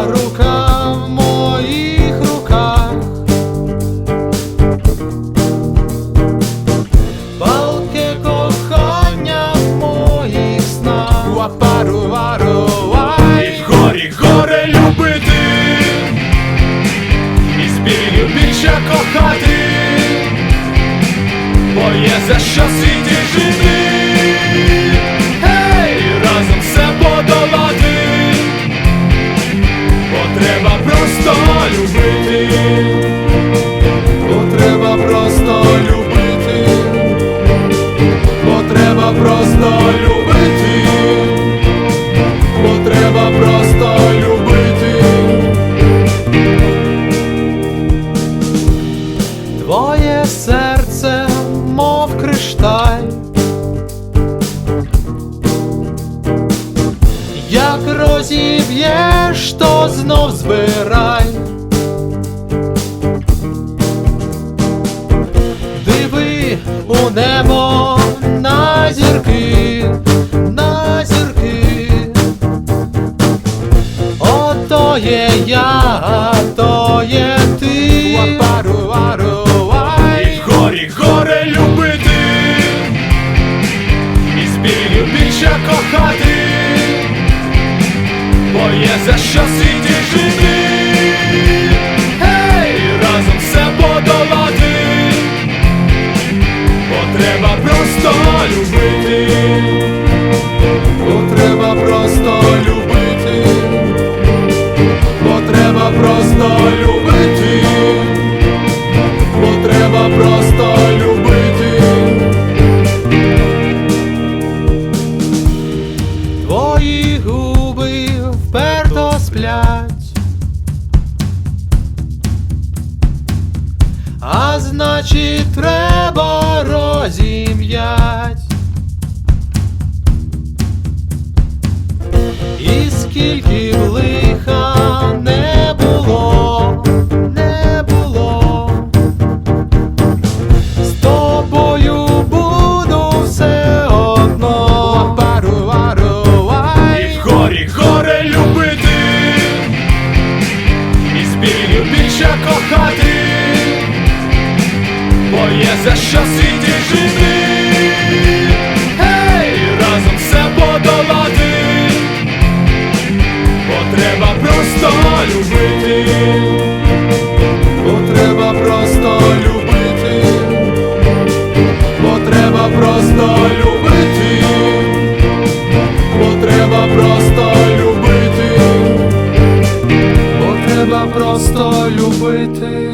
рука в моїх руках, палке кохання в моїх снах, Вапару, вару, вай І в горі горе любити, і спільно більше кохати, бо є за що світі жити. Треба просто любити, бо треба просто любити. Твоє серце, мов кришталь, як розіб'єш, то знов збирай. У небо є за що світі жити, Гей, разом все подолати, бо треба просто любити, бо треба просто любити, бо треба просто любити, бо треба просто любити. Твої губи значить треба розім'ять. І скільки б лиха не було, не було, з тобою буду все одно. І в горі горе любити, і спілю більше кохати, за що в світі жити, Гей, разом все подолати, бо треба просто любити, бо треба просто любити, бо треба просто любити, бо треба просто любити, бо треба просто любити.